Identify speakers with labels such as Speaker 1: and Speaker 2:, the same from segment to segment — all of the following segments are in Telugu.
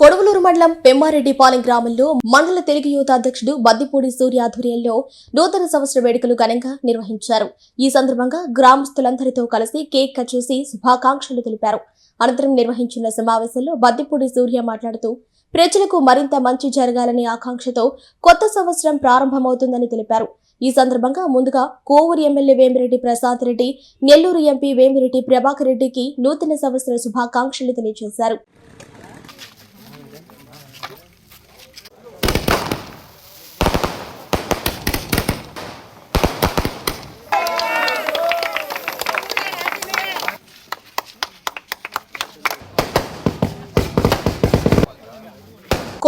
Speaker 1: కొడవలూరు మండలం పెమ్మారెడ్డిపాలెం గ్రామంలో మండల తెలుగు యువత అధ్యక్షుడు బద్దిపూడి సూర్య ఆధ్వర్యంలో నూతన సంవత్సర వేడుకలు ఘనంగా నిర్వహించారు. ఈ సందర్భంగా గ్రామస్తులందరితో కలిసి కేక్ కట్ చేసి శుభాకాంక్షలు తెలిపారు. అనంతరం నిర్వహించిన సమావేశంలో బద్దిపూడి సూర్య మాట్లాడుతూ ప్రజలకు మరింత మంచి జరగాలనే ఆకాంక్షతో కొత్త సంవత్సరం ప్రారంభమవుతుందని తెలిపారు. ఈ సందర్భంగా ముందుగా కోవూరు ఎమ్మెల్యే వేమిరెడ్డి ప్రసాద్ రెడ్డి నెల్లూరు ఎంపీ వేమిరెడ్డి ప్రభాకర్ రెడ్డికి నూతన సంవత్సర శుభాకాంక్షలు తెలియజేశారు.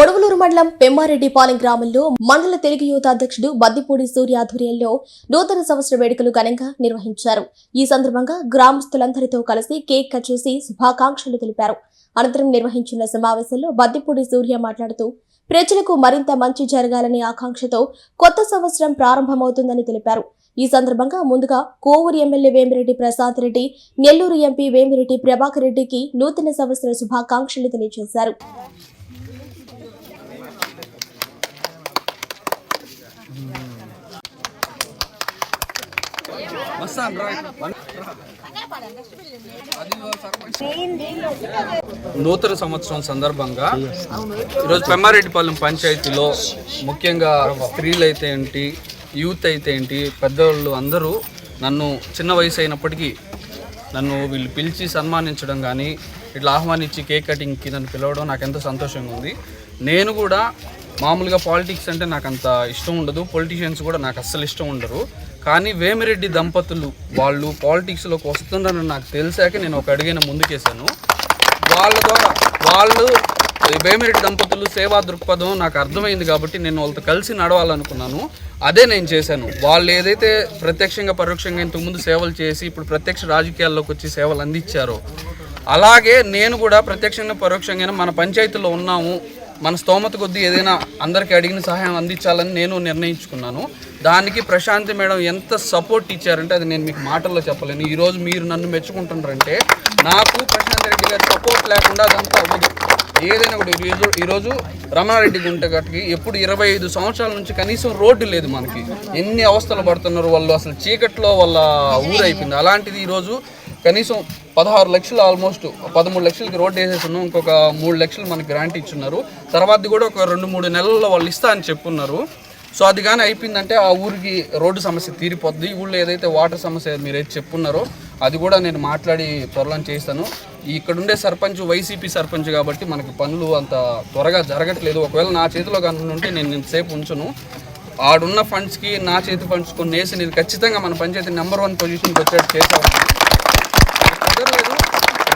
Speaker 1: కొడవలూరు మండలం పెమ్మారెడ్డిపాలెం గ్రామంలో మండల తెలుగు యువత అధ్యక్షుడు బద్దిపూడి సూర్య ఆధ్వర్యంలో నూతన సంవత్సర వేడుకలు ఘనంగా నిర్వహించారు. ఈ సందర్భంగా గ్రామస్తులందరితో కలిసి కేక్ కట్ చేసి శుభాకాంక్షలు తెలిపారు. అనంతరం నిర్వహించిన సమావేశంలో బద్దిపూడి సూర్య మాట్లాడుతూ ప్రజలకు మరింత మంచి జరగాలనే ఆకాంక్షతో కొత్త సంవత్సరం ప్రారంభమవుతుందని తెలిపారు. ఈ సందర్భంగా ముందుగా కోవూరు ఎమ్మెల్యే వేమిరెడ్డి ప్రసాద్ రెడ్డి నెల్లూరు ఎంపీ వేమిరెడ్డి ప్రభాకర్ రెడ్డికి నూతన సంవత్సర శుభాకాంక్షలు తెలియజేశారు.
Speaker 2: నూతన సంవత్సరం సందర్భంగా ఈరోజు పెమ్మారెడ్డిపాలెం పంచాయతీలో ముఖ్యంగా స్త్రీలు అయితే ఏంటి యూత్ అయితే ఏంటి పెద్దవాళ్ళు అందరూ నన్ను చిన్న వయసు అయినప్పటికీ నన్ను వీళ్ళు పిలిచి సన్మానించడం కానీ ఇట్లా ఆహ్వానించి కేక్ కటింగ్కి నన్ను పిలవడం నాకు ఎంతో సంతోషంగా ఉంది. నేను కూడా మామూలుగా పాలిటిక్స్ అంటే నాకు అంత ఇష్టం ఉండదు పొలిటీషియన్స్ కూడా నాకు అస్సలు ఇష్టం ఉండరు. కానీ వేమిరెడ్డి దంపతులు వాళ్ళు పాలిటిక్స్లోకి వస్తున్నారని నాకు తెలిసాక నేను ఒక అడిగిన ముందుకేశాను. వాళ్ళ ద్వారా వాళ్ళు వేమిరెడ్డి దంపతులు సేవా దృక్పథం నాకు అర్థమైంది కాబట్టి నేను వాళ్ళతో కలిసి నడవాలనుకున్నాను. అదే నేను చేశాను. వాళ్ళు ఏదైతే ప్రత్యక్షంగా పరోక్షంగా ఇంతకుముందు సేవలు చేసి ఇప్పుడు ప్రత్యక్ష రాజకీయాల్లోకి వచ్చి సేవలు అందించారో అలాగే నేను కూడా ప్రత్యక్షంగా పరోక్షంగా మన పంచాయతీలో ఉన్నాము. మన స్తోమత కొద్దీ ఏదైనా అందరికీ అడిగిన సహాయం అందించాలని నేను నిర్ణయించుకున్నాను. దానికి ప్రశాంతి మేడం ఎంత సపోర్ట్ ఇచ్చారంటే అది నేను మీకు మాటల్లో చెప్పలేను. ఈరోజు మీరు నన్ను మెచ్చుకుంటున్నారంటే నాకు ప్రశాంత్ రెడ్డి గారి సపోర్ట్ లేకుండా అదంతా అవ్వదు. ఏదైనా కూడా ఈరోజు ఈరోజు రమణారెడ్డి గుంటగట్టుకి ఎప్పుడు ఇరవై ఐదు సంవత్సరాల నుంచి కనీసం రోడ్డు లేదు మనకి. ఎన్ని అవస్థలు పడుతున్నారు వాళ్ళు అసలు చీకట్లో వాళ్ళ ఊరైపోయింది అలాంటిది ఈరోజు కనీసం పదహారు లక్షలు ఆల్మోస్ట్ పదమూడు లక్షలకి రోడ్డు వేసేస్తున్నాం ఇంకొక మూడు లక్షలు మనకి గ్రాంట్ ఇచ్చున్నారు. తర్వాత కూడా ఒక రెండు మూడు నెలల్లో వాళ్ళు ఇస్తా అని చెప్పున్నారు. సో అది కానీ అయిపోయిందంటే ఆ ఊరికి రోడ్డు సమస్య తీరిపోద్ది. ఊళ్ళో ఏదైతే వాటర్ సమస్య మీరైతే చెప్పున్నారో అది కూడా నేను మాట్లాడి త్వరలో చేస్తాను. ఇక్కడుండే సర్పంచ్ వైసీపీ సర్పంచ్ కాబట్టి మనకి పనులు అంత త్వరగా జరగట్లేదు. ఒకవేళ నా చేతిలో కనుక నేను ఇంతసేపు ఉంచును. ఆడున్న ఫండ్స్కి నా చేతి ఫండ్స్ కొన్ని వేసి నేను ఖచ్చితంగా మన పంచాయతీ నెంబర్ వన్ పొజిషన్కి వచ్చేట్టు చేసాను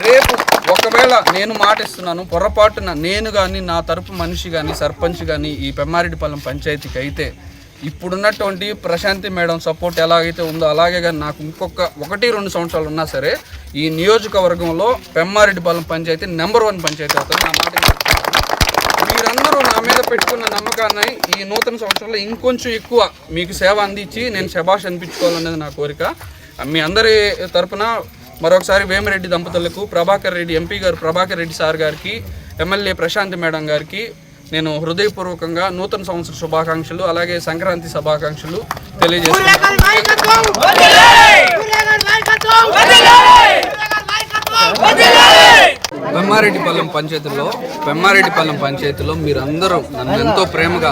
Speaker 2: రేపు ఒకవేళ నేను మాట ఇస్తున్నాను పొరపాటున నేను కానీ నా తరపు మనిషి కానీ సర్పంచ్ కానీ ఈ పెమ్మారెడ్డిపాలెం పంచాయతీకి అయితే ఇప్పుడున్నటువంటి ప్రశాంతి మేడం సపోర్ట్ ఎలాగైతే ఉందో అలాగే కానీ నాకు ఇంకొక ఒకటి రెండు సంవత్సరాలు ఉన్నా సరే ఈ నియోజకవర్గంలో పెమ్మారెడ్డిపాలెం పంచాయతీ నెంబర్ వన్ పంచాయతీ అవుతుంది. నా మాట మీరందరూ నా మీద పెట్టుకున్న నమ్మకాన్ని ఈ నూతన సంవత్సరంలో ఇంకొంచెం ఎక్కువ మీకు సేవ అందించి నేను శభాష్ అనిపించుకోవాలనేది నా కోరిక. మీ అందరి తరపున మరొకసారి వేమిరెడ్డి దంపతులకు ప్రభాకర్ రెడ్డి ఎంపీ గారు ప్రభాకర్ రెడ్డి సార్ గారికి ఎమ్మెల్యే ప్రశాంతి మేడం గారికి నేను హృదయపూర్వకంగా నూతన సంవత్సర శుభాకాంక్షలు అలాగే సంక్రాంతి శుభాకాంక్షలు తెలియజేస్తున్నాను. పెమ్మారెడ్డిపాలెం పంచాయతీలో పెమ్మారెడ్డిపాలెం పంచాయతీలో మీరందరూ నన్ను ఎంతో ప్రేమగా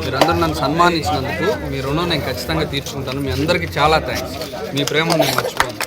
Speaker 2: మీరందరూ నన్ను సన్మానించినందుకు మీ రుణం నేను ఖచ్చితంగా తీర్చుకుంటాను. మీ అందరికీ చాలా థ్యాంక్స్ మీ ప్రేమను నేను మర్చిపోను.